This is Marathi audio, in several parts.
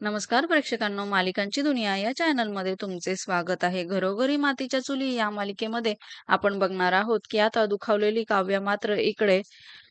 नमस्कार प्रेक्षकांनो मालिकांची दुनिया या चॅनलमध्ये तुमचे स्वागत आहे. घरोघरी मातीच्या चुली या मालिकेमध्ये आपण बघणार आहोत की आता दुखावलेली काव्य मात्र इकडे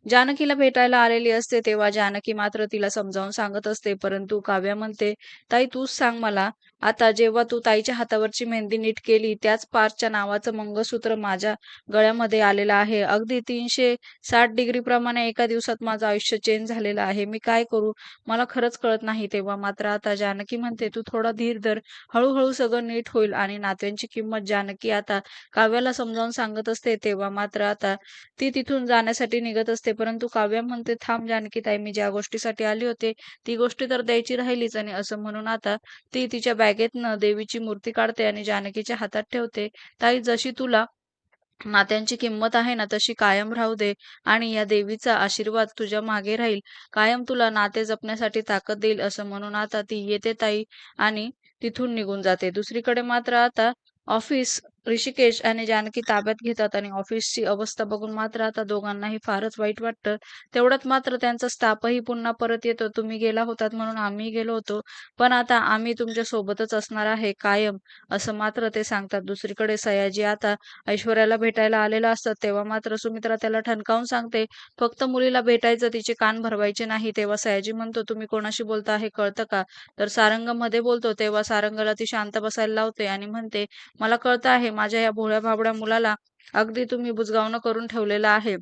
जानकीला भेटायला आलेली असते तेव्हा जानकी मात्र तिला समजावून सांगत असते परंतु काव्या म्हणते ताई तूच सांग मला. आता जेव्हा तू ताईच्या हातावरची मेहंदी नीट केली त्याच पारच्या नावाचं मंगळसूत्र माझ्या गळ्यामध्ये आलेलं आहे. अगदी तीनशे साठ डिग्री प्रमाणे एका दिवसात माझं आयुष्य चेंज झालेलं आहे. मी काय करू? मला खरंच कळत नाही. तेव्हा मात्र आता जानकी म्हणते तू थोडा धीर धर. हळूहळू सगळं नीट होईल आणि नात्यांची किंमत जानकी आता काव्याला समजावून सांगत असते. तेव्हा मात्र आता ती तिथून जाण्यासाठी निघत असते. परंतु काव्या म्हणते थांब जानकीताई मी ज्या गोष्टीसाठी आली होते ती गोष्टी तर द्यायची राहिलीच. आणि असं म्हणून आता ती तिच्या बॅगेतनं देवीची मूर्ती काढते आणि जानकीच्या हातात ठेवते. ताई जशी तुला नात्यांची किंमत आहे ना तशी कायम राहू दे. आणि या देवीचा आशीर्वाद तुझ्या मागे राहील. कायम तुला नाते जपण्यासाठी ताकद देईल असं म्हणून आता ती येते ताई. आणि तिथून निघून जाते. दुसरीकडे मात्र आता ऑफिस ऋषिकेश आणि जानकी ताब्यात घेतात आणि ऑफिसची अवस्था बघून मात्र आता दोघांनाही फारच वाईट वाटतं. तेवढ्यात मात्र त्यांचा स्टाफही पुन्हा परत येतो. तुम्ही गेला होतात म्हणून आम्ही गेलो होतो. पण आता आम्ही तुमच्या सोबतच असणार आहे कायम असं मात्र ते सांगतात. दुसरीकडे सयाजी आता ऐश्वर्याला भेटायला आलेला असतात. तेव्हा मात्र सुमित्रा त्याला ठणकावून सांगते फक्त मुलीला भेटायचं तिचे कान भरवायचे नाही. तेव्हा सयाजी म्हणतो तुम्ही कोणाशी बोलता हे कळतं का? तर सारंगमध्ये बोलतो तेव्हा सारंगला ती शांत बसायला लावते आणि म्हणते मला कळतं आहे माझ्या या भोळ्या भाबड्या मुलाला अगदी तुम्ही बुजगावणं करून ठेवलेलं आहे.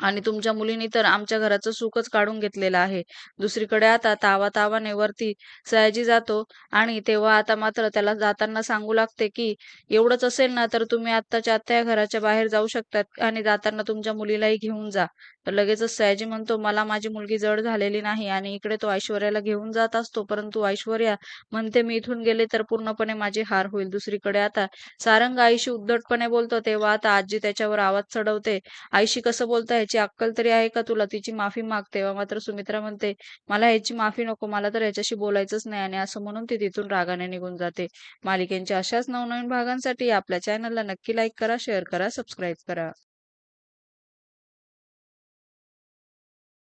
आणि तुमच्या मुलीने तर आमच्या घराचं सुखच काढून घेतलेलं आहे. दुसरीकडे आता तावा तावाने वरती सयाजी जातो आणि तेव्हा आता मात्र त्याला जाताना सांगू लागते की एवढंच असेल ना तर तुम्ही आत्ताच्या आत्ता या घराच्या बाहेर जाऊ शकतात आणि जाताना तुमच्या मुलीलाही घेऊन जा. तर लगेचच सयाजी म्हणतो मला माझी मुलगी जड झालेली नाही आणि इकडे तो ऐश्वर्याला घेऊन जात असतो परंतु ऐश्वर्या म्हणते मी इथून गेले तर पूर्णपणे माझी हार होईल. दुसरीकडे आता सारंग आईशी उद्धटपणे बोलतो तेव्हा आता आजी त्याच्यावर आवाज चढवते आईशी कसं बोलताय? तिची अक्कल तरी आहे का तुला? तिची माफी माग तेव्हा मात्र सुमित्रा म्हणते मला याची माफी नको. मला तर ह्याच्याशी बोलायचंच नाही आणि असं म्हणून ती तिथून रागाने निघून जाते. मालिकेंच्या अशाच नवनवीन भागांसाठी आपल्या चॅनलला नक्की लाईक करा शेअर करा सबस्क्राईब करा.